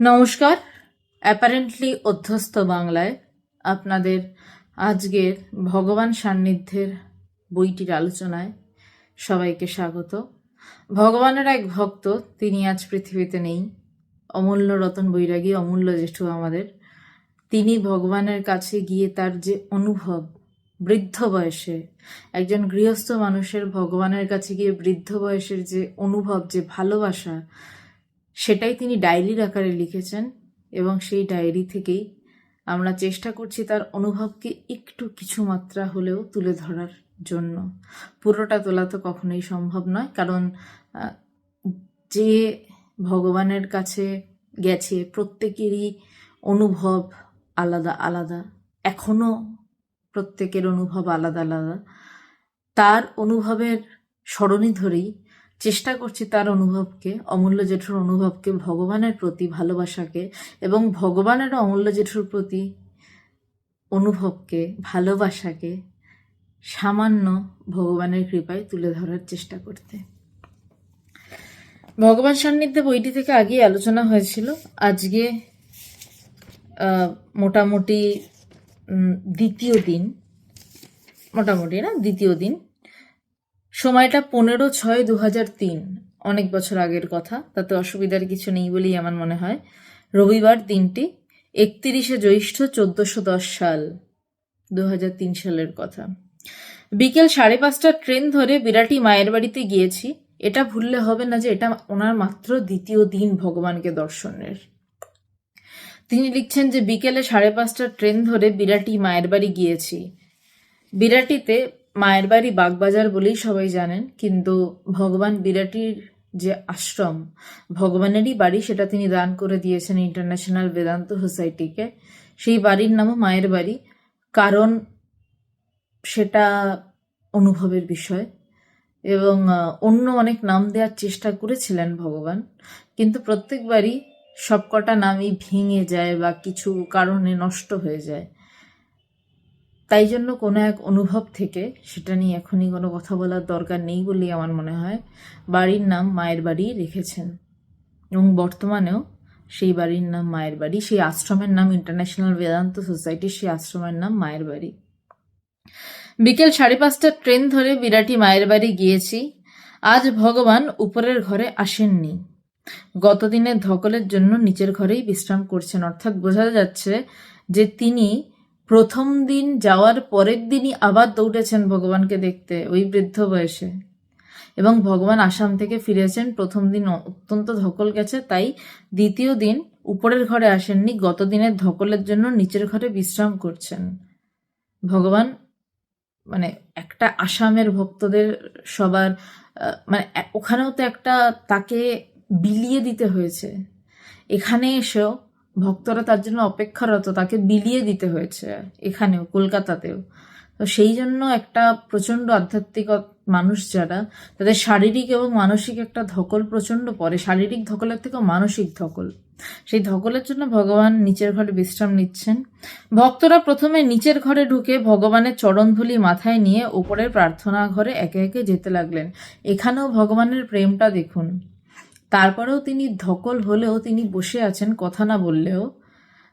নমস্কার। অ্যাপারেন্টলি অধ্যস্ত বাংলায় আপনাদের আজকের ভগবান সান্নিধ্যের বইটির আলোচনায় সবাইকে স্বাগত। ভগবানের এক ভক্ত, তিনি আজ পৃথিবীতে নেই। অমূল্য রতন বৈরাগী, অমূল্য জেঠু আমাদের। তিনি ভগবানের কাছে গিয়ে তার যে অনুভব, বৃদ্ধ বয়সে, একজন গৃহস্থ মানুষের ভগবানের কাছে গিয়ে বৃদ্ধ বয়সের যে অনুভব, যে ভালোবাসা সেটাই তিনি ডায়েরির আকারে লিখেছেন এবং সেই ডায়েরি থেকেই আমরা চেষ্টা করছি তার অনুভবকে একটু কিছু মাত্রা হলেও তুলে ধরার জন্য। পুরোটা তোলা তো কখনোই সম্ভব নয়, কারণ যে ভগবানের কাছে গেছে প্রত্যেকেরই অনুভব আলাদা আলাদা, এখনও প্রত্যেকের অনুভব আলাদা আলাদা। তার অনুভবের স্মরণী ধরেই চেষ্টা করছি তার অনুভবকে, অমূল্য জেঠুর অনুভবকে, ভগবানের প্রতি ভালোবাসাকে এবং ভগবানের অমূল্য জেঠুর প্রতি অনুভবকে, ভালোবাসাকে সামান্য ভগবানের কৃপায় তুলে ধরার চেষ্টা করতে। ভগবান সান্নিধ্যে বইটি থেকে আগেই আলোচনা হয়েছিল। আজকে মোটামুটি দ্বিতীয় দিন, মোটামুটি না, দ্বিতীয় দিন সময়টা পনেরো ছয় দু হাজার তিন। অনেক বছর আগের কথা, তাতে অসুবিধার কিছু নেই বলেই আমার মনে হয়। রবিবার দিনটি একত্রিশে জ্যৈষ্ঠ চোদ্দশো দশ সাল দু হাজার তিন সালের কথা। বিকেল সাড়ে পাঁচটার ট্রেন ধরে বিরাটি মায়ের বাড়িতে গিয়েছি। এটা ভুললে হবে না যে এটা ওনার মাত্র দ্বিতীয় দিন ভগবানকে দর্শনের। তিনি লিখছেন যে বিকেলে সাড়ে পাঁচটার ট্রেন ধরে বিরাটি মায়ের বাড়ি গিয়েছি। বিরাটিতে মায়ের বাড়ি বাগবাজার বলেই সবাই জানেন, কিন্তু ভগবান বিরাটির যে আশ্রম, ভগবানেরই বাড়ি সেটা তিনি দান করে দিয়েছেন ইন্টারন্যাশনাল বেদান্ত সোসাইটিকে। সেই বাড়ির নামও মায়ের বাড়ি, কারণ সেটা অনুভবের বিষয়। এবং অন্য অনেক নাম দেওয়ার চেষ্টা করেছিলেন ভগবান, কিন্তু প্রত্যেকবারই সবকটা নামই ভেঙে যায় বা কিছু কারণে নষ্ট হয়ে যায়। তাই জন্য কোনো এক অনুভব থেকে সেটা নিয়ে এখনই কোনো কথা বলার দরকার নেই বলেই আমার মনে হয়। বাড়ির নাম মায়ের বাড়ি রেখেছেন। এবং বর্তমানেও সেই বাড়ির নাম মায়ের বাড়ি, সেই আশ্রমের নাম ইন্টারন্যাশনাল বেদান্ত সোসাইটি সেই আশ্রমের নাম মায়ের বাড়ি। বিকেল সাড়ে পাঁচটার ট্রেন ধরে বিরাটি মায়ের বাড়ি গিয়েছি। আজ ভগবান উপরের ঘরে আসেননি। গতদিনের ধকলের জন্য নিচের ঘরেই বিশ্রাম করছেন। অর্থাৎ বোঝা যাচ্ছে যে তিনি প্রথম দিন যাওয়ার পরের দিনই আবার দৌড়েছেন ভগবানকে দেখতে, ওই বৃদ্ধ বয়সে। এবং ভগবান আসাম থেকে ফিরেছেন, প্রথম দিন অত্যন্ত ধকল গেছে, তাই দ্বিতীয় দিন উপরের ঘরে আসেননি, গত দিনের ধকলের জন্য নিচের ঘরে বিশ্রাম করছেন। ভগবান মানে একটা আসামের ভক্তদের সবার মানে ওখানেও তো একটা তাকে বিলিয়ে দিতে হয়েছে। এখানে এসেও ভক্তরা তার জন্য অপেক্ষারত, তাকে বিলিয়ে দিতে হয়েছে এখানেও, কলকাতাতেও। তো সেই জন্য একটা প্রচণ্ড আধ্যাত্মিক মানুষ যারা, তাদের শারীরিক এবং মানসিক একটা ধকল প্রচণ্ড পড়ে। শারীরিক ধকলের থেকেও মানসিক ধকল। সেই ধকলের জন্য ভগবান নিচের ঘরে বিশ্রাম নিচ্ছেন। ভক্তরা প্রথমে নিচের ঘরে ঢুকে ভগবানের চরণধুলি মাথায় নিয়ে ওপরের প্রার্থনা ঘরে একে একে যেতে লাগলেন। এখানেও ভগবানের প্রেমটা দেখুন। তারপরেও তিনি ধকল হলেও তিনি বসে আছেন কথা না বললেও,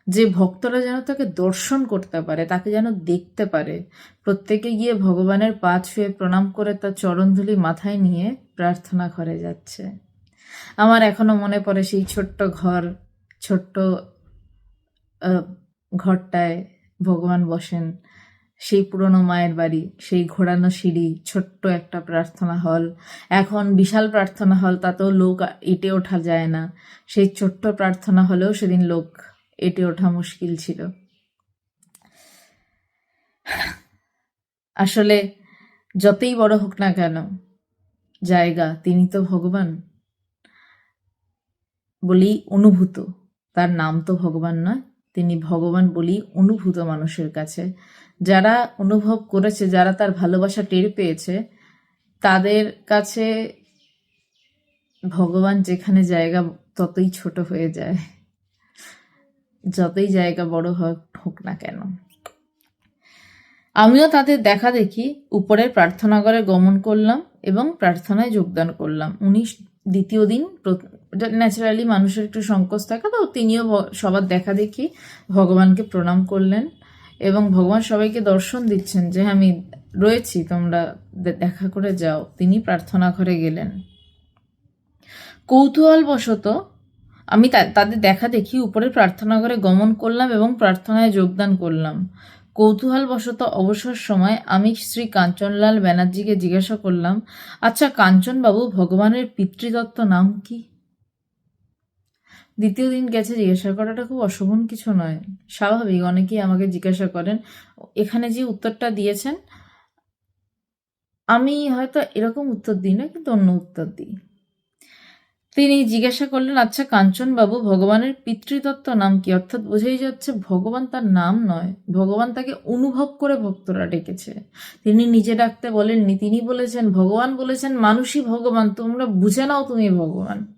যে ভক্তরা যেন তাকে দর্শন করতে পারে, তাকে যেন দেখতে পারে। প্রত্যেকে গিয়ে ভগবানের পা ছুঁয়ে প্রণাম করে তার চরণধুলি মাথায় নিয়ে প্রার্থনা ঘরে যাচ্ছে। আমার এখনও মনে পড়ে সেই ছোট্ট ঘর, ছোট্ট ঘরটায় ভগবান বসেন। সেই পুরনো মায়ের বাড়ি, সেই ঘোরানো সিঁড়ি, ছোট্ট একটা প্রার্থনা হল। এখন বিশাল প্রার্থনা হল, তাতেও লোক এটে ওঠা যায় না। সেই ছোট্ট প্রার্থনা হলেও সেদিন লোক এটে ওঠা মুশকিল ছিল। আসলে যতই বড় হোক না কেন, জায়গা তিনি তো ভগবান বলি অনুভূত। তার নাম তো ভগবান নয়, তিনি ভগবান বলি অনুভূত মানুষের কাছে। যারা অনুভব করেছে, যারা তার ভালোবাসা টের পেয়েছে, তাদের কাছে ভগবান যেখানে জায়গা, ততই ছোট হয়ে যায়। যতই জায়গা বড় হোক হোক না কেন। আমিও তাদের দেখা দেখি, উপরের প্রার্থনাঘরে গমন করলাম এবং প্রার্থনায় যোগদান করলাম। উনি দ্বিতীয় দিন ন্যাচারালি মানুষের একটু সংকোচ থাকে, তো তিনিও সবার দেখা দেখি, ভগবানকে প্রণাম করলেন। এবং ভগবান সবাইকে দর্শন দিচ্ছেন যে "হ্যাঁ, আমি রয়েছি তোমরা দেখা করে যাও। তিনি প্রার্থনা ঘরে গেলেন। কৌতূহলবশত আমি তাদের দেখা দেখি উপরে প্রার্থনা ঘরে গমন করলাম এবং প্রার্থনায় যোগদান করলাম। কৌতূহলবশত অবসর সময় আমি শ্রী কাঞ্চনলাল ব্যানার্জিকে জিজ্ঞাসা করলাম আচ্ছা কাঞ্চনবাবু ভগবানের পিতৃদত্ত নাম কি? দ্বিতীয় দিন গেছে জিজ্ঞাসা করাটা খুব অশোভন কিছু নয়। স্বাভাবিক, অনেকেই আমাকে জিজ্ঞাসা করেন, এখানে যে উত্তরটা দিয়েছেন, আমি হয়তো এরকম উত্তর দিই না, কিন্তু অন্য উত্তর দিই। তিনি জিজ্ঞাসা করলেন আচ্ছা কাঞ্চনবাবু, ভগবানের পিতৃতত্ত্ব নাম কি? অর্থাৎ বোঝাই যাচ্ছে ভগবান তার নাম নয়, ভগবান তাকে অনুভব করে ভক্তরা ডেকেছে। তিনি নিজে ডাকতে বলেননি, তিনি বলেছেন, ভগবান বলেছেন, মানুষই ভগবান, তোমরা বুঝে নাও তুমি ভগবান।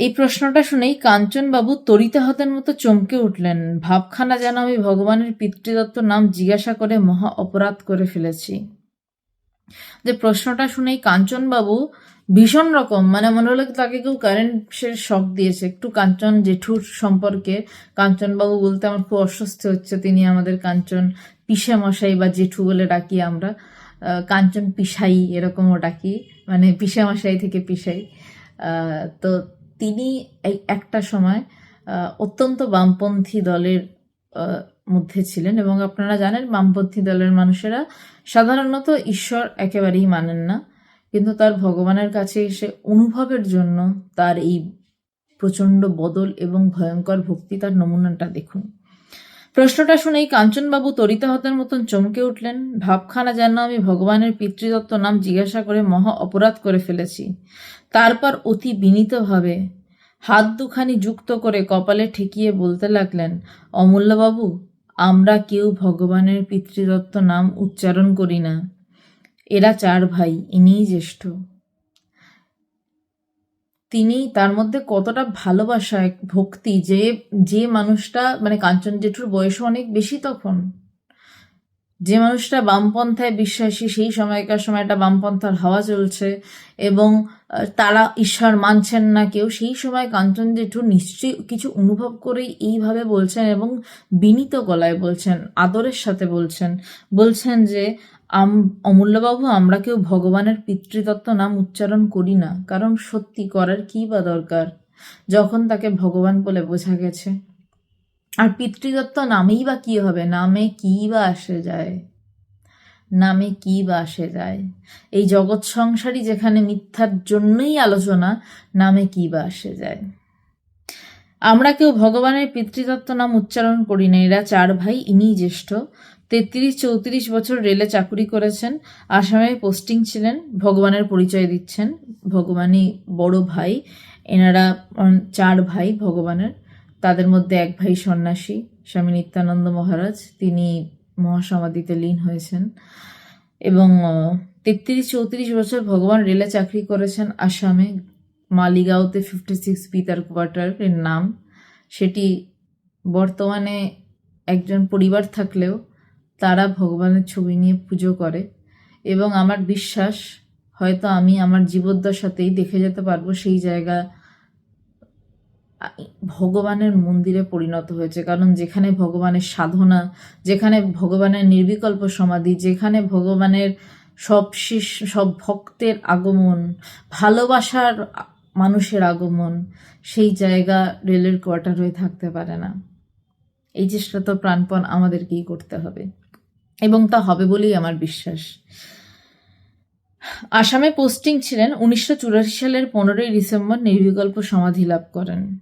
এই প্রশ্নটা শুনেই কাঞ্চনবাবু তরিতাহতের মতো চমকে উঠলেন। ভাবখানা যেন আমি ভগবানের পিতৃদত্ত নাম জিজ্ঞাসা করে মহা অপরাধ করে ফেলেছি। যে প্রশ্নটা শুনেই কাঞ্চনবাবু ভীষণ রকম মানে মনে হলো তাকে কেউ কারেন্টের শক দিয়েছে। একটু কাঞ্চন জেঠুর সম্পর্কে কাঞ্চনবাবু বলতে আমার খুব অস্বস্তি হচ্ছে, তিনি আমাদের কাঞ্চন পিসে মশাই বা জেঠু বলে ডাকি আমরা। কাঞ্চন পিসাই এরকমও ডাকি মানে পিসে মশাই থেকে পিসাই। তো তিনি একটা সময় অত্যন্ত বামপন্থী দলের মধ্যে ছিলেন এবং আপনারা জানেন বামপন্থী দলের মানুষেরা সাধারণত ঈশ্বর একেবারেই মানেন না। কিন্তু তার ভগবানের কাছে এসে অনুভবের জন্য তার এই প্রচণ্ড বদল এবং ভয়ঙ্কর ভক্তি তার নমুনাটা দেখুন। প্রশ্নটা শুনেই কাঞ্চনবাবু তরিতাহতের মতন চমকে উঠলেন। ভাবখানা যেন আমি ভগবানের পিতৃদত্ত নাম জিজ্ঞাসা করে মহা অপরাধ করে ফেলেছি। তারপর অতি বিনীতভাবে হাত দুখানি যুক্ত করে কপালে ঠেকিয়ে বলতে লাগলেন, অমূল্যবাবু, আমরা কেউ ভগবানের পিতৃদত্ত নাম উচ্চারণ করি না। এরা চার ভাই, ইনিই জ্যেষ্ঠ। তিনি তার মধ্যে কতটা ভালোবাসা, এক ভক্তি যে যে মানুষটা মানে কাঞ্চন জেঠুর বয়সও অনেক বেশি তখন। যে মানুষটা বামপন্থায় বিশ্বাসী, সেই সময়কার সময়টা বামপন্থার হাওয়া চলছে এবং তারা ঈশ্বর মানছেন না কেউ, সেই সময় কাঞ্চন জেঠু নিশ্চয়ই কিছু অনুভব করেই এইভাবে বলছেন এবং বিনীত গলায় বলছেন, আদরের সাথে বলছেন। বলছেন যে আম, অমূল্যবাবু, আমরা কেউ ভগবানের পিতৃতত্ত্ব নাম উচ্চারণ করি না, কারণ সত্যি করার কী বা দরকার? যখন তাকে ভগবান বলে বোঝা গেছে। আর পিতৃদত্ত নামেই বা কি হবে? নামে কি বা আসে যায়? নামে কি বা আসে যায়? এই জগৎ সংসারই যেখানে মিথ্যার জন্যই আলোচনা, নামে কি বা আসে যায়? আমরা কেউ ভগবানের পিতৃতত্ত্ব নাম উচ্চারণ করি না, এরা চার ভাই ইনি জ্যেষ্ঠ। তেত্রিশ চৌত্রিশ বছর রেলে চাকুরি করেছেন, আসামে পোস্টিং ছিলেন, ভগবানের পরিচয় দিচ্ছেন, ভগবানই বড় ভাই, এনারা চার ভাই ভগবানের, তাদের মধ্যে এক ভাই সন্ন্যাসী, স্বামী নিত্যানন্দ মহারাজ, তিনি মহাসমাধিতে লীন হয়েছেন এবং তেত্রিশ চৌত্রিশ বছর ভগবান রেলে চাকরি করেছেন আসামে, মালিগাঁওতে ফিফটি সিক্স বি তার কোয়ার্টারের নাম, সেটি বর্তমানে একজন পরিবার থাকলেও তারা ভগবানের ছবি নিয়ে পুজো করে এবং আমার বিশ্বাস হয়তো আমি আমার জীবদ্দশাতেই দেখে যেতে পারব সেই জায়গা ভগবানের মন্দিরে পরিণত হয়েছে। কারণ যেখানে ভগবানের সাধনা, যেখানে ভগবানের নির্বিকল্প সমাধি, যেখানে ভগবানের সব শিষ, সব ভক্তের আগমন, ভালোবাসার মানুষের আগমন, সেই জায়গা রেলের কোয়ার্টার হয়ে থাকতে পারে না। এই চেষ্টা তো প্রাণপণ আমাদেরকেই করতে হবে। এবং তা হবে বলেই আমার বিশ্বাস। আসামে পোস্টিং ছিলেন উনিশশো চুরাশি সালের পনেরোই ডিসেম্বর নির্বিকল্প সমাধি লাভ করেন।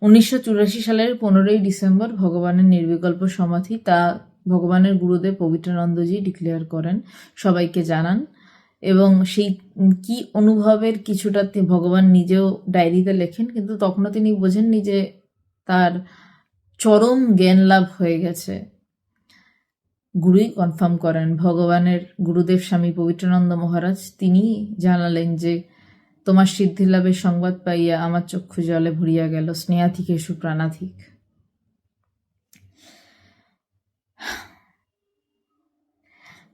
উনিশশো চুরাশি সালের পনেরোই ডিসেম্বর ভগবানের নির্বিকল্প সমাধি তা ভগবানের গুরুদেব পবিত্রানন্দজি ডিক্লেয়ার করেন। সবাইকে জানান। এবং সেই কি অনুভবের কিছুটা ভগবান নিজেও ডায়েরিতে লেখেন, কিন্তু তখনও তিনি বোঝেননি যে তার চরম জ্ঞান লাভ হয়ে গেছে। গুরুই কনফার্ম করেন। ভগবানের গুরুদেব স্বামী পবিত্রানন্দ মহারাজ, তিনি জানালেন যে, তোমার সিদ্ধি লাভের সংবাদ পাইয়া আমার চক্ষু জলে ভরিয়া গেল, স্নেহাধিক এসু প্রাণাধিক।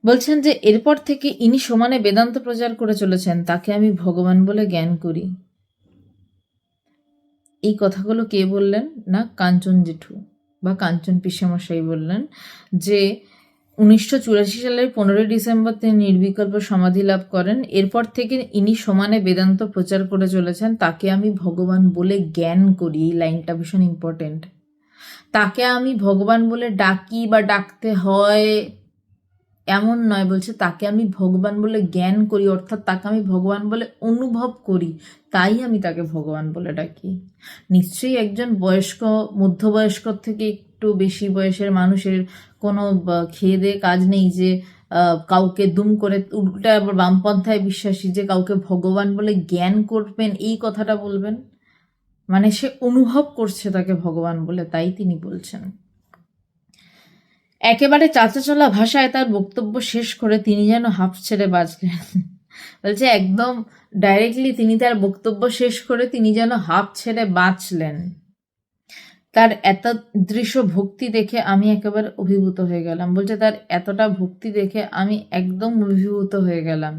বলছেন যে, এরপর থেকে ইনি সমানে বেদান্ত প্রচার করে চলেছেন, তাকে আমি ভগবান বলে জ্ঞান করি। এই কথাগুলো কে বললেন? না, কাঞ্চন জেঠু বা কাঞ্চন পিসেমশাই বললেন যে উনিশশো চুরাশি সালের পনেরোই ডিসেম্বর তিনি নির্বিকল্প সমাধি লাভ করেন। এরপর থেকে ইনি সমানে বেদান্ত প্রচার করে চলেছেন। তাকে আমি ভগবান বলে জ্ঞান করি। এই লাইনটা ভীষণ ইম্পর্টেন্ট তাকে আমি ভগবান বলে ডাকি বা ডাকতে হয় এমন নয় বলছে, তাকে আমি ভগবান বলে জ্ঞান করি, অর্থাৎ তাকে আমি ভগবান বলে অনুভব করি, তাই আমি তাকে ভগবান বলে ডাকি। নিশ্চয়ই একজন বয়স্ক মধ্যবয়স্কর থেকে একটু বেশি বয়সের মানুষের কোনো খেয়ে দিয়ে কাজ নেই যে কাউকে দুম করে, উল্টা আবার বামপন্থায় বিশ্বাসী যে কাউকে ভগবান বলে জ্ঞান করবেন, এই কথাটা বলবেন? মানে সে অনুভব করছে তাকে ভগবান বলে, তাই তিনি বলছেন। একেবারে চাচাচলা ভাষায় তার বক্তব্য শেষ করে তিনি যেন হাফ ছেড়ে বাঁচলেন। বলছে, একদম ডাইরেক্টলি তিনি তার বক্তব্য শেষ করে তিনি যেন হাফ ছেড়ে বাঁচলেন। তার এত দৃশ্য ভক্তি দেখে আমি একেবারে অভিভূত হয়ে গেলাম। বলছে, তার এতটা ভক্তি দেখে আমি একদম অভিভূত হয়ে গেলাম।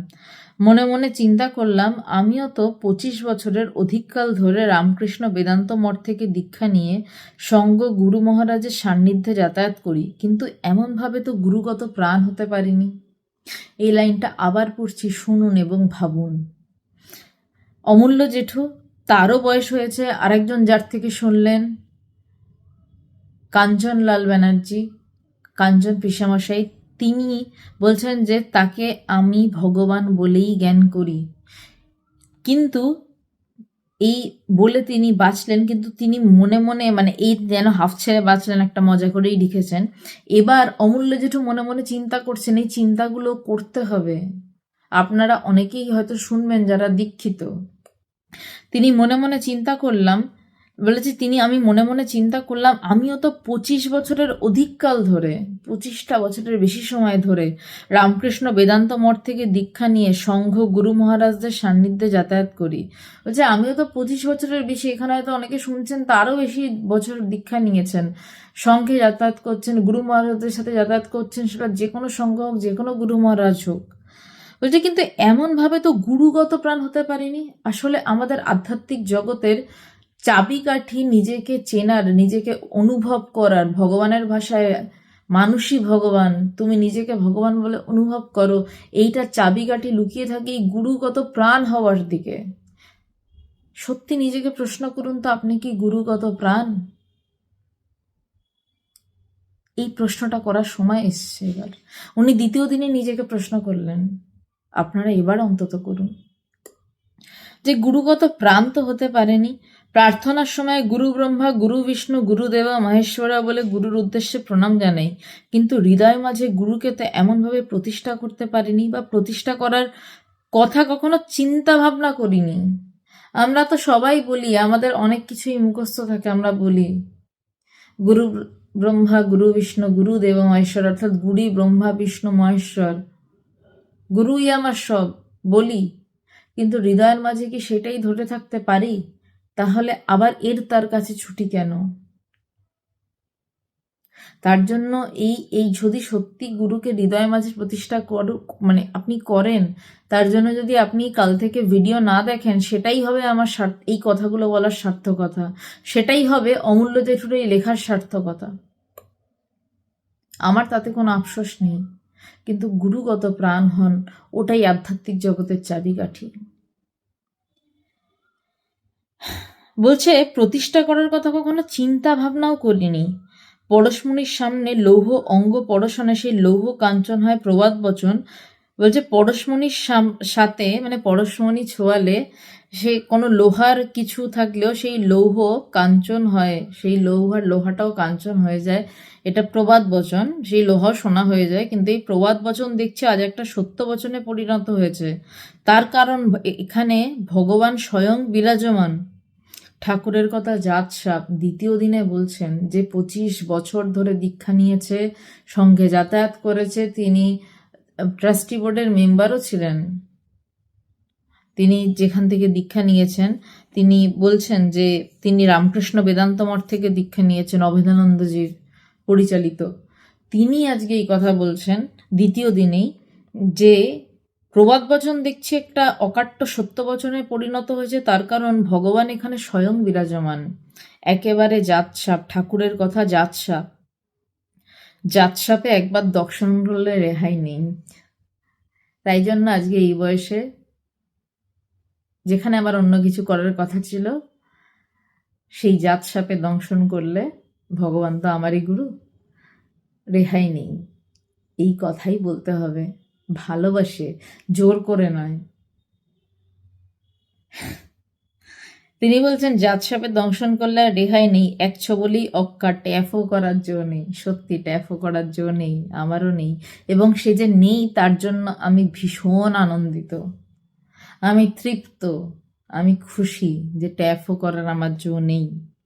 মনে মনে চিন্তা করলাম, আমিও তো পঁচিশ বছরের অধিককাল ধরে রামকৃষ্ণ বেদান্ত মঠ থেকে দীক্ষা নিয়ে সঙ্গ গুরু মহারাজের সান্নিধ্যে যাতায়াত করি, কিন্তু এমনভাবে তো গুরুগত প্রাণ হতে পারিনি। এই লাইনটা আবার পড়ছি শুনুন এবং ভাবুন। অমূল্য জেঠু, তারও বয়স হয়েছে, আরেকজন যার থেকে শুনলেন। কাঞ্চনলাল ব্যানার্জি, কাঞ্চন পিসামশাই তিনি বলছেন যে তাকে আমি ভগবান বলেই জ্ঞান করি। কিন্তু এই বলে তিনি বাঁচলেন, কিন্তু তিনি মনে মনে মানে এই যেন হাফ ছেড়ে বাঁচলেন একটা মজা করেই লিখেছেন। এবার অমূল্য জেঠু মনে মনে চিন্তা করছেন, এই চিন্তাগুলো করতে হবে। আপনারা অনেকেই হয়তো শুনবেন যারা দীক্ষিত। তিনি মনে মনে চিন্তা করলাম বলেছে, তিনি, আমি মনে মনে চিন্তা করলাম, আমিও তো পঁচিশ বছরের অধিককাল ধরে, পঁচিশটা বছরের বেশি সময় ধরে রামকৃষ্ণ বেদান্ত মঠ থেকে দীক্ষা নিয়ে সংঘ গুরু মহারাজদের সান্নিধ্যে যাতায়াত করি। বলছে, আমিও তো পঁচিশ বছরের বেশি, এখানে হয়তো অনেকে শুনছেন, তারও বেশি বছর দীক্ষা নিয়েছেন। সংঘে যাতায়াত করছেন, গুরু মহারাজদের সাথে যাতায়াত করছেন, সেটা যে কোনো সংঘ হোক, যে কোনো গুরু মহারাজ হোক। বলছে, কিন্তু এমনভাবে তো গুরুগত প্রাণ হতে পারিনি। আসলে আমাদের আধ্যাত্মিক জগতের চাবিকাঠি নিজেকে চেনার, নিজেকে অনুভব করার, ভগবানের ভাষায় মানুষই ভগবান, তুমি নিজেকে ভগবান বলে অনুভব করো, এইটা চাবিকাঠি লুকিয়ে থাকে এই গুরুগত প্রাণ হওয়ার দিকে। সত্যি নিজেকে প্রশ্ন করুন তো, আপনি কি গুরুগত প্রাণ? এই প্রশ্নটা করার সময় এসছে এবার। উনি দ্বিতীয় দিনে নিজেকে প্রশ্ন করলেন, আপনারা এবার অন্তত করুন। যে গুরুগত প্রাণ তো হতে পারেনি প্রার্থনার সময় গুরু ব্রহ্মা, গুরু বিষ্ণু গুরুদেবা মহেশ্বরা বলে গুরুর উদ্দেশ্যে প্রণাম জানাই। কিন্তু হৃদয় মাঝে গুরুকে তো এমনভাবে প্রতিষ্ঠা করতে পারিনি বা প্রতিষ্ঠা করার কথা কখনো চিন্তা ভাবনা করিনি। আমরা তো সবাই বলি, আমাদের অনেক কিছুই মুখস্থ থাকে, আমরা বলি, গুরু ব্রহ্মা, গুরু বিষ্ণু, গুরু দেব, মহেশ্বর, অর্থাৎ গুড়ি ব্রহ্মা, বিষ্ণু, মহেশ্বর। গুরুই আমার সব, বলি। কিন্তু হৃদয়ের মাঝে কি সেটাই ধরে থাকতে পারি? তাহলে আবার এর তার কাছে ছুটি কেন? তার জন্য এই এই যদি সত্যি গুরুকে হৃদয় মাঝে প্রতিষ্ঠা করু মানে আপনি করেন, তার জন্য যদি আপনি কাল থেকে ভিডিও না দেখেন, সেটাই হবে আমার এই কথাগুলো বলার সার্থকতা। সেটাই হবে অমূল্য জেঠুর এই লেখার সার্থকতা। আমার তাতে কোনো আফসোস নেই। কিন্তু গুরুগত প্রাণ হন, ওটাই আধ্যাত্মিক জগতের চাবিকাঠি। বলছে, প্রতিষ্ঠা করার কথা কখনো চিন্তা ভাবনাও করিনি। পরশমণির সামনে লৌহ অঙ্গ পরশনে সেই লৌহ কাঞ্চন হয় প্রবাদ বচন। বলছে, পরশমণির সাথে মানে পরশমণি ছোঁয়ালে সে কোনো লোহার কিছু থাকলেও সেই লৌহ কাঞ্চন হয়, সেই লৌহার, লোহাটাও কাঞ্চন হয়ে যায়। এটা প্রবাদ বচন, সেই লোহাও সোনা হয়ে যায়। কিন্তু এই প্রবাদ বচন দেখছে আজ একটা সত্য বচনে পরিণত হয়েছে। তার কারণ এখানে ভগবান স্বয়ং বিরাজমান। ঠাকুরের কথা জাত সাপ দ্বিতীয় দিনে বলছেন যে পঁচিশ বছর ধরে দীক্ষা নিয়েছে, সঙ্গে যাতায়াত করেছে, তিনি ট্রাস্টি বোর্ডের মেম্বারও ছিলেন। তিনি যেখান থেকে দীক্ষা নিয়েছেন, তিনি বলছেন যে তিনি রামকৃষ্ণ বেদান্ত মঠ থেকে দীক্ষা নিয়েছেন, অভেদানন্দজির পরিচালিত। তিনি আজকে এই কথা বলছেন দ্বিতীয় দিনেই যে প্রবাদ বচন দেখছি একটা অকাট্য সত্য বচনে পরিণত হয়েছে, তার কারণ ভগবান এখানে স্বয়ং বিরাজমান। একেবারে জাতসাপ, ঠাকুরের কথা জাতসাপ। জাতসাপে একবার দর্শন করলে রেহাই নেই। তাই জন্য আজকে এই বয়সে, যেখানে আমার অন্য কিছু করার কথা ছিল, সেই জাত সাপে দংশন করলে ভগবান তো আমারই গুরু, রেহাই নেই। এই কথাই বলতে হবে। ভালোবাসে, জোর করে নয়। তিনি বলছেন, জাত সাপে দংশন করলে আর রেহাই নেই, এক ছবলি অক্কা ট্যাফও করার জো নেই, সত্যি ট্যাফও করার জো নেই, আমারও নেই, এবং সে যে নেই তার জন্য আমি ভীষণ আনন্দিত। আমি তৃপ্ত, আমি খুশি যে ট্যাফও করার আমার জো নেই।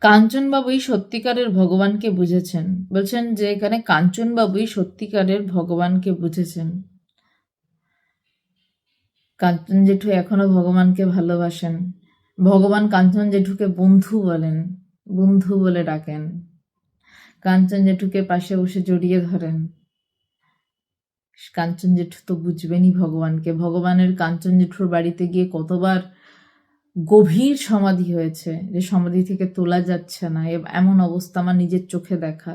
কাঞ্চনবাবুই সত্যিকারের ভগবানকে বুঝেছেন। বলছেন যে এখানে কাঞ্চনবাবুই সত্যিকারের ভগবানকে বুঝেছেন। কাঞ্চন জেঠু এখনও ভগবানকে ভালোবাসেন। ভগবান কাঞ্চন জেঠুকে বন্ধু বলেন, বন্ধু বলে ডাকেন। কাঞ্চন জেঠুকে পাশে বসে জড়িয়ে ধরেন। কাঞ্চন জেঠু তো বুঝবেনই ভগবানকে। ভগবানের কাঞ্চন জেঠুর বাড়িতে গিয়ে কতবার গভীর সমাধি হয়েছে, যে সমাধি থেকে তোলা যাচ্ছে না এমন অবস্থা আমার নিজের চোখে দেখা।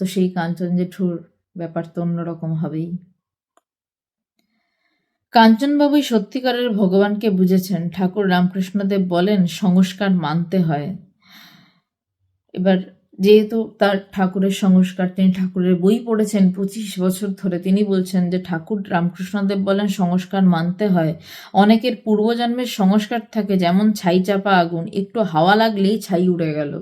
তো সেই কাঞ্চন জেঠুর ব্যাপার তো অন্যরকম হবেই। কাঞ্চনবাবুই সত্যিকারের ভগবানকে বুঝেছেন, ঠাকুর রামকৃষ্ণদেব বলেন, সংস্কার মানতে হয়। এবার যেহেতু তার ঠাকুরের সংস্কার, তিনি ঠাকুরের বই পড়েছেন, পঁচিশ বছর ধরে তিনি বলছেন যে ঠাকুর রামকৃষ্ণদেব বলেন, সংস্কার মানতে হয়। অনেকের পূর্বজন্মের সংস্কার থাকে, যেমন ছাই চাপা আগুন, একটু হাওয়া লাগলেই ছাই উড়ে গেল।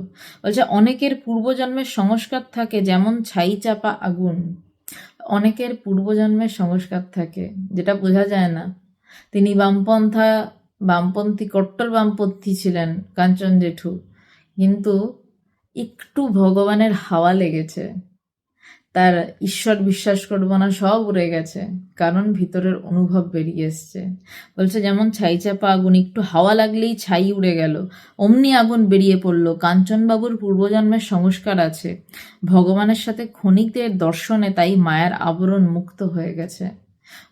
বলছে, অনেকের পূর্বজন্মের সংস্কার থাকে, যেমন ছাই চাপা আগুন। অনেকের পূর্বজন্মের সংস্কার থাকে, যেটা বোঝা যায় না। তিনি বামপন্থা, বামপন্থী, কট্টর বামপন্থী ছিলেন, কাঞ্চন জেঠু। কিন্তু একটু ভগবানের হাওয়া লেগেছে। তার ঈশ্বর বিশ্বাস করব না, সব উড়ে গেছে। কারণ ভিতরের অনুভব বেরিয়ে এসছে। বলছে, যেমন ছাই চাপা আগুন, একটু হাওয়া লাগলেই ছাই উড়ে গেল। অমনি আগুন বেরিয়ে পড়ল। কাঞ্চনবাবুর পূর্বজন্মের সংস্কার আছে। ভগবানের সাথে ক্ষণিকের দর্শনে তাই মায়ার আবরণ মুক্ত হয়ে গেছে।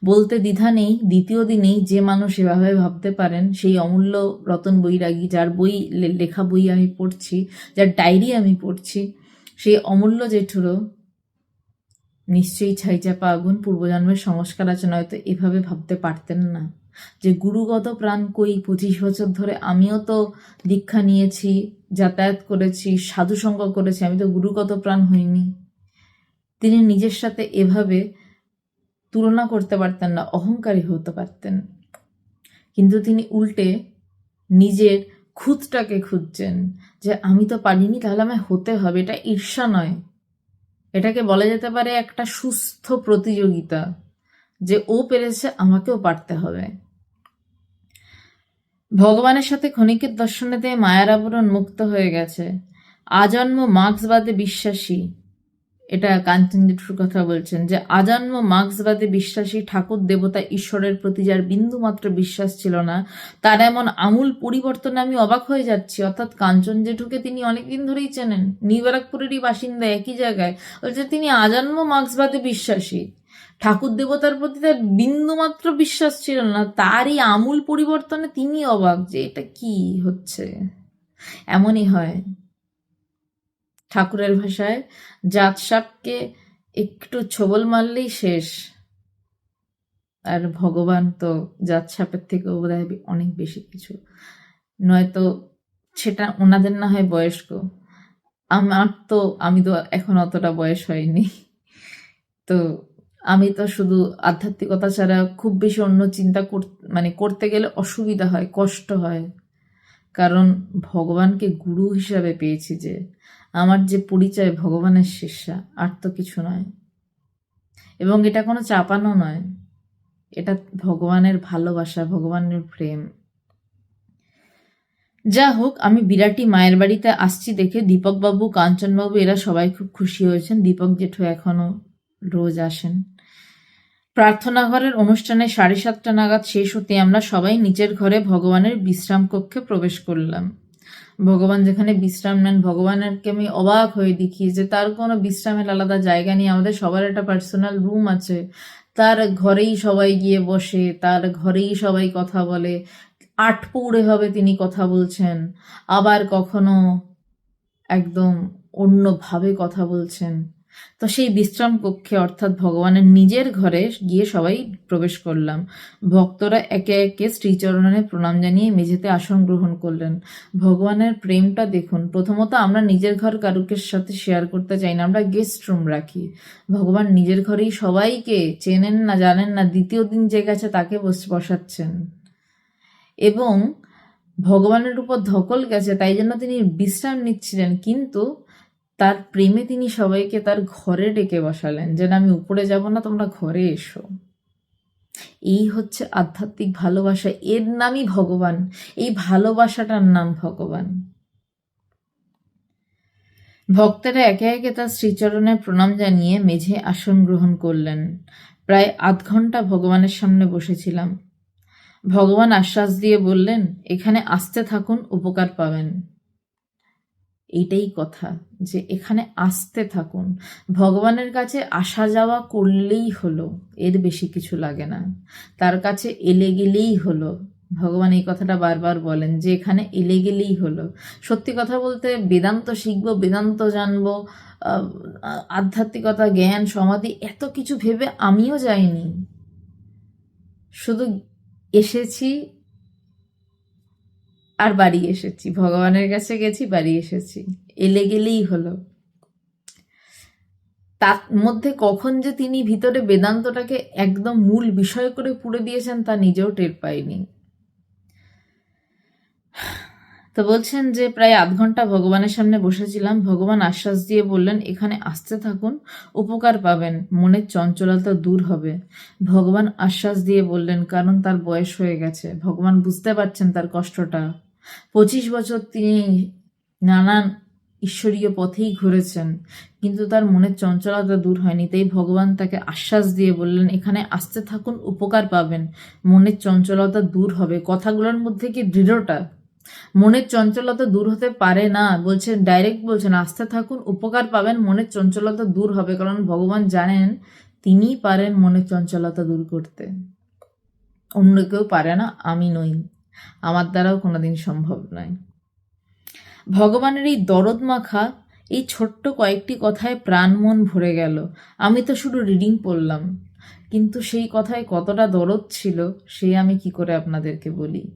বলতে দ্বিধা নেই, দ্বিতীয় দিনেই যে মানুষ এভাবে ভাবতে পারেন, সেই অমূল্য রতন বৈরাগী যার বই লেখা বই আমি পড়ছি, যার ডায়েরি আমি পড়ছি, সেই অমূল্য জেঠুরও নিশ্চয়ই ছাই ছাইচাপা আগুন পূর্বজন্মের সংস্কার আছে নয়তো এভাবে ভাবতে পারতেন না। যে গুরুগত প্রাণ কই, পঁচিশ বছর ধরে আমিও তো দীক্ষা নিয়েছি, যাতায়াত করেছি, সাধুসঙ্গ করেছি, আমি তো গুরুগত প্রাণ হইনি। তিনি নিজের সাথে এভাবে তুলনা করতে পারতেন না, অহংকারী হতে পারতেন। কিন্তু তিনি উল্টে নিজের খুঁতটাকে খুঁজছেন যে, আমি তো পারিনি, তাহলে আমায় হতে হবে। এটা ঈর্ষা নয়। এটাকে বলা যেতে পারে একটা সুস্থ প্রতিযোগিতা যে, ও পেরেছে, আমাকেও পারতে হবে। ভগবানের সাথে ক্ষণিকের দর্শনেতে মায়ার আবরণ মুক্ত হয়ে গেছে। আজন্ম মার্ক্সবাদে বিশ্বাসী। এটা কাঞ্চন জেঠুর কথা বলছেন যে, আজন্ম মার্ক্সবাদে বিশ্বাসী ঠাকুর দেবতা ঈশ্বরের প্রতি যার বিন্দু মাত্র বিশ্বাস ছিল না, তার এমন আমূল পরিবর্তনে আমি অবাক হয়ে যাচ্ছি। অর্থাৎ কাঞ্চন জেঠুকে তিনি অনেকদিন ধরেই চেনেন। নিবারকপুরেরই বাসিন্দা একই জায়গায়। বলছে, তিনি আজন্ম মার্ক্সবাদে বিশ্বাসী। ঠাকুর দেবতার প্রতি তার বিন্দুমাত্র বিশ্বাস ছিল না, তারই আমূল পরিবর্তনে তিনি অবাক যে, এটা কি হচ্ছে? এমনই হয়। ঠাকুরের ভাষায়, জাত সাপকে একটু ছোবল মারলেই শেষ। আর ভগবান তো জাত সাপের থেকে বোধ অনেক বেশি কিছু। নয়তো সেটা ওনাদের না হয় বয়স্ক। আমার তো আমি তো এখন অতটা বয়স হয়নি। তো আমি তো শুধু আধ্যাত্মিকতা ছাড়া খুব বেশি অন্য চিন্তা কর মানে করতে গেলে অসুবিধা হয়, কষ্ট হয়। কারণ ভগবানকে গুরু হিসাবে পেয়েছি যে আমার যে পরিচয় ভগবানের শিষ্যা, আর তো কিছু নয়। এবং এটা কোনো চাপানো নয়। এটা ভগবানের ভালোবাসা, ভগবানের প্রেম। যা হোক, আমি বিরাটি মায়ের বাড়িতে আসছি দেখে দীপকবাবু, কাঞ্চনবাবু, এরা সবাই খুব খুশি হয়েছেন। দীপক জেঠু এখনও রোজ আসেন। প্রার্থনা ঘরের অনুষ্ঠানে সাড়ে সাতটা নাগাদ শেষ হতে আমরা সবাই নিচের ঘরে ভগবানের বিশ্রাম কক্ষে প্রবেশ করলাম। ভগবান যেখানে বিশ্রাম নেন ভগবানেরকে আমি অবাক হয়ে দেখি যে তার কোনো বিশ্রামের আলাদা জায়গা নেই। আমাদের সবার একটা পার্সোনাল রুম আছে। তার ঘরেই সবাই গিয়ে বসে, তার ঘরেই সবাই কথা বলে। আটপৌড়ে হবে তিনি কথা বলছেন। আবার কখনো একদম অন্যভাবে কথা বলছেন। তো সেই বিশ্রাম কক্ষে, অর্থাৎ ভগবানের নিজের ঘরে গিয়ে সবাই প্রবেশ করলাম। ভক্তরা একে একে শ্রীচরণে প্রণাম জানিয়ে মেঝেতে আসন গ্রহণ করলেন। ভগবানের প্রেমটা দেখুন, প্রথমত আমরা নিজের ঘর কারুকের সাথে শেয়ার করতে চাই না, আমরা গেস্ট রুম রাখি। ভগবান নিজের ঘরেই সবাইকে চেনেন না, জানেন না, দ্বিতীয় দিন যে গেছে তাকে বস- বসাচ্ছেন। এবং ভগবানের উপর ধকল গেছে, তাই জন্য তিনি বিশ্রাম নিচ্ছিলেন, কিন্তু তার প্রেমে তিনি সবাইকে তার ঘরে ডেকে বসালেন, যেন আমি উপরে যাব না, তোমরা ঘরে এসো। এই হচ্ছে আধ্যাত্মিক ভালোবাসা। এর নামই ভগবান। এই ভালোবাসাটার নাম ভগবান। ভক্তেরা একে একে তার শ্রীচরণে প্রণাম জানিয়ে মেঝে আসন গ্রহণ করলেন। প্রায় আধ ঘণ্টা ভগবানের সামনে বসেছিলাম। ভগবান আশ্বাস দিয়ে বললেন, এখানে আসতে থাকুন, উপকার পাবেন। এইটাই কথা যে এখানে আসতে থাকুন। ভগবানের কাছে আসা যাওয়া করলেই হলো, এর বেশি কিছু লাগে না। তার কাছে এলে গেলেই হলো। ভগবান এই কথাটা বারবার বলেন যে এখানে এলে গেলেই হলো। সত্যি কথা বলতে বেদান্ত শিখব, বেদান্ত জানব আধ্যাত্মিকতা, জ্ঞান, সমাধি, এত কিছু ভেবে আমিও যাইনি। শুধু এসেছি আর বাড়ি এসেছি। ভগবানের কাছে গেছি, বাড়ি এসেছি। এলে গেলেই হলো। তার মধ্যে কখন যে তিনি ভিতরে বেদান্তটাকে একদম মূল বিষয় করে পুড়ে দিয়েছেন তা নিজেও টের পাইনি। তো বলছেন যে প্রায় আধ ঘণ্টা ভগবানের সামনে বসেছিলাম। ভগবান আশ্বাস দিয়ে বললেন, এখানে আসতে থাকুন, উপকার পাবেন, মনের চঞ্চলতা দূর হবে। ভগবান আশ্বাস দিয়ে বললেন, কারণ তার বয়স হয়ে গেছে। ভগবান বুঝতে পারছেন তার কষ্টটা। পঁচিশ বছর তিনি নানান ঈশ্বরীয় পথেই ঘুরেছেন, কিন্তু তার মনের চঞ্চলতা দূর হয়নি। তাই ভগবান তাকে আশ্বাস দিয়ে বললেন, এখানে আসতে থাকুন, উপকার পাবেন। মনের চঞ্চলতা দূর হবে। কথাগুলোর মধ্যে কি দৃঢ়টা মনের চঞ্চলতা দূর হতে পারে না। বলছেন, ডাইরেক্ট বলছেন, আসতে থাকুন, উপকার পাবেন, মনের চঞ্চলতা দূর হবে। কারণ ভগবান জানেন, তিনিই পারেন মনের চঞ্চলতা দূর করতে। অন্য কেউ পারে না, আমি নই। আমার দ্বারাও কোনোদিন সম্ভব নয়। ভগবানের এই দরদ মাখা, এই ছোট্ট কয়েকটি কথায় প্রাণ মন ভরে গেল। আমি তো শুধু রিডিং পড়লাম। কিন্তু সেই কথায় কতটা দরদ ছিল, সে আমি কি করে আপনাদেরকে বলি?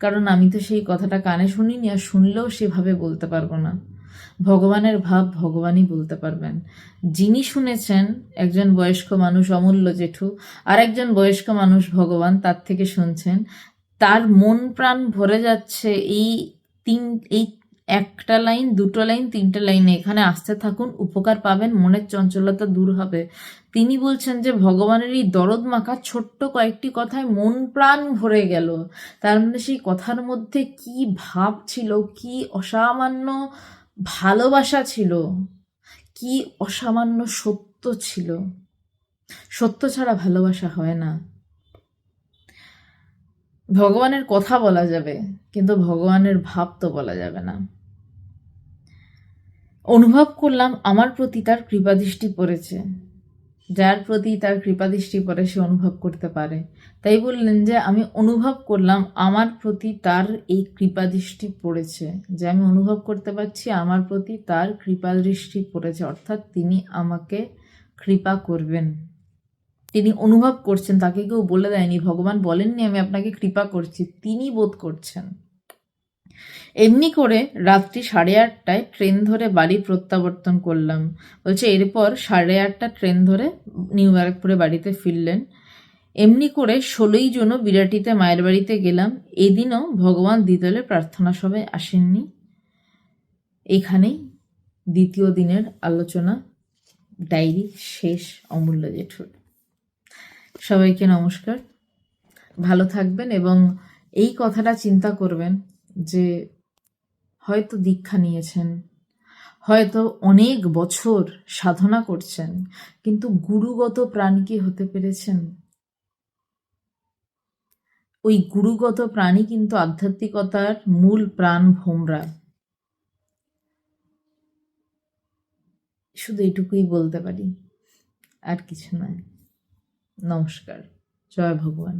কারণ আমি তো সেই কথাটা কানে শুনিনি আর শুনলেও সেভাবে বলতে পারব না। ভগবানের ভাব ভগবানই বলতে পারবেন। যিনি শুনেছেন, একজন বয়স্ক মানুষ অমূল্য জেঠু আর একজন বয়স্ক মানুষ ভগবান, তার থেকে শুনছেন তার মন প্রাণ ভরে যাচ্ছে। এই তিন, এই একটা লাইন, দুটো লাইন, তিনটে লাইনে এখানে আসতে থাকুন, উপকার পাবেন, মনের চঞ্চলতা দূর হবে। তিনি বলছেন যে, ভগবানের এই দরদ মাখা ছোট্ট কয়েকটি কথায় মন প্রাণ ভরে গেল। তার মানে সেই কথার মধ্যে কি ভাব ছিল, কি অসামান্য ভালোবাসা ছিল, কি অসামান্য সত্য ছিল। সত্য ছাড়া ভালোবাসা হয় না। ভগবানের কথা বলা যাবে, কিন্তু ভগবানের ভাব তো বলা যাবে না। অনুভব করলাম আমার প্রতি তার কৃপাদৃষ্টি পড়েছে। যার প্রতি তার কৃপাদৃষ্টি পড়ে সে অনুভব করতে পারে। তাই বললেন যে, আমি অনুভব করলাম আমার প্রতি তার এই কৃপাদৃষ্টি পড়েছে। যে আমি অনুভব করতে পারছি, আমার প্রতি তার কৃপাদৃষ্টি পড়েছে। অর্থাৎ তিনি আমাকে কৃপা করবেন। তিনি অনুভব করছেন, তাকে কেউ বলে দেয়নি, ভগবান বলেননি, আমি আপনাকে কৃপা করছি, তিনি বোধ করছেন। এমনি করে রাত্রি সাড়ে আটটায় ট্রেন ধরে বাড়ি প্রত্যাবর্তন করলাম। বলছে, এরপর সাড়ে আটটা ট্রেন ধরে নিউ ব্যারাকপুরে বাড়িতে ফিরলেন। এমনি করে ষোলোই জুনও বিরাটিতে মায়ের বাড়িতে গেলাম। এদিনও ভগবান দ্বিতলে প্রার্থনা সভায় আসেননি। এখানেই দ্বিতীয় দিনের আলোচনা, ডায়েরি শেষ, অমূল্য জেঠুর। সবাইকে নমস্কার। ভালো থাকবেন এবং এই কথাটা চিন্তা করবেন যে হয়তো দীক্ষা নিয়েছেন, হয়তো অনেক বছর সাধনা করছেন, কিন্তু গুরুগত প্রাণ কি হতে পেরেছেন? ওই গুরুগত প্রাণী কিন্তু আধ্যাত্মিকতার মূল প্রাণ ভোমরা। শুধু এটুকুই বলতে পারি, আর কিছু নয়। নমস্কার জয় ভগবান।